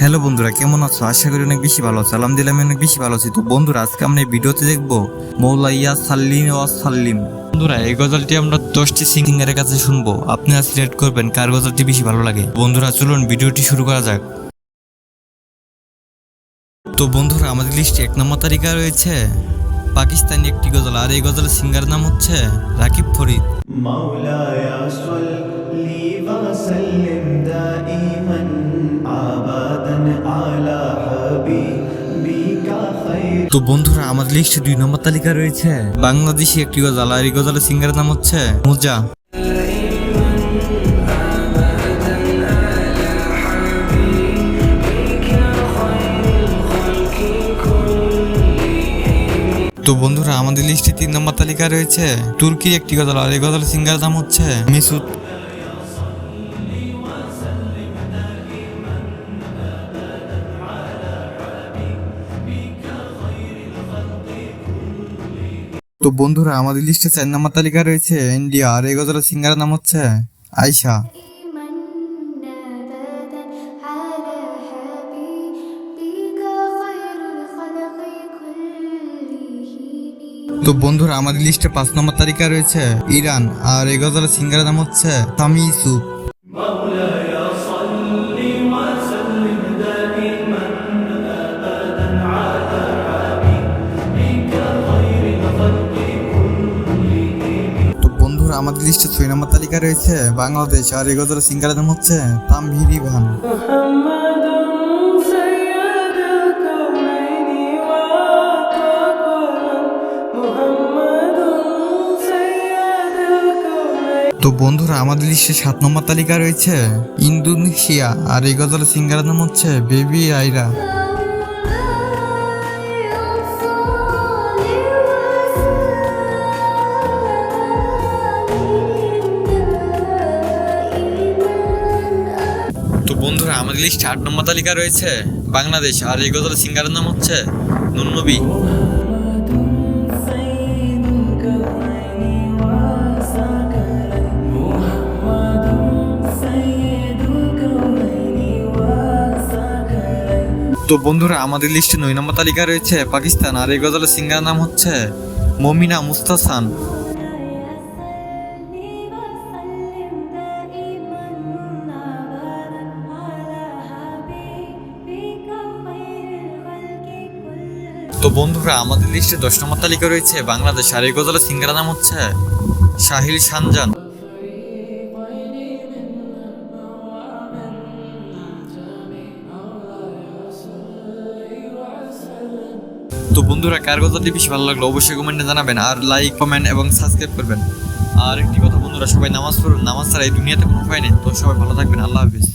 Hello বন্ধুরা, কেমন আছো? আশা করি অনেক বেশি ভালো আছো। আলহামদুলিল্লাহ, আমি অনেক বেশি ভালো আছি। তো বন্ধুরা, আজকে আমরা এই ভিডিওতে দেখব মৌলাইয়া সাল্লিম ও সাল্লিম বন্ধুরা, এই গজলটি আমরা দশটি সিঙ্গারের কাছে শুনব। আপনি আজ সিলেক্ট করবেন কার গজলটি বেশি ভালো লাগে। বন্ধুরা, চলুন ভিডিওটি শুরু করা যাক। তো বন্ধুরা, আমাদের লিস্টে এক নম্বর তালিকা রয়েছে। পাকিস্তানি একটি গজল, আর এই গজলের সিঙ্গার নাম হচ্ছে রাকিব ফরিদ। মাওলায়া সাল্লি ওয়া সাল্লিম। তো বন্ধুরা, আমাদের লিস্টে দুই নম্বর তালিকা রয়েছে। বাংলাদেশি একটি গজল, আর এই গজালের সিঙ্গারের নাম হচ্ছে মুজা। তো বন্ধুরা, আমাদের লিস্টে তিন নম্বর তালিকা রয়েছে। তুর্কির একটি গজল, আর এই গজলের সিঙ্গারের নাম হচ্ছে মিসুদ। তো বন্ধুরা, আমাদের লিস্টে চার নম্বর তালিকা রয়েছে ইন্ডিয়া আর এই গজলের সিঙ্গারের নাম হচ্ছে আয়সা তো বন্ধুরা, আমাদের লিস্টে পাঁচ নম্বর তালিকা রয়েছে ইরান আর এই গজলের সিঙ্গারের নাম হচ্ছে সামি আমাদের লিস্টে ছয় নম্বর তালিকা রয়েছে, বাংলাদেশ, আর এগোজের সিঙ্গারের নাম হচ্ছে তামভির ইভান তো বন্ধুরা, আমাদের লিস্টে সাত নম্বর তালিকা রয়েছে, ইন্দোনেশিয়া, আর এই গজলের সিঙ্গারের নাম হচ্ছে বেবি আইরা বন্ধুরা, আমাদের লিস্ট আট নম্বর তালিকা রয়েছে। বাংলাদেশ, আর এই গজল সিঙ্গারের নাম হচ্ছে নুননবী। তো বন্ধুরা, আমাদের লিস্টে নয় নম্বর তালিকা রয়েছে পাকিস্তান, আর এই গজলের সিঙ্গার নাম হচ্ছে মমিনা মুস্তাসান। তো বন্ধুরা, আমাদের লিস্টে দশ নম্বর তালিকা রয়েছে। বাংলাদেশ আর এই গজলের সিঙ্গারের নাম হচ্ছে সাহিল সানজান তো বন্ধুরা, কার গজলটি বেশি ভালো লাগল অবশ্যই কমেন্টে জানাবেন আর লাইক কমেন্ট এবং সাবস্ক্রাইব করবেন। আর একটি কথা বন্ধুরা, সবাই নামাজ পড়ুন। নামাজ ছাড়া এই দুনিয়াতে কোনো উপায় নেই। তো সবাই ভালো থাকবেন। আল্লাহ হাফিজ।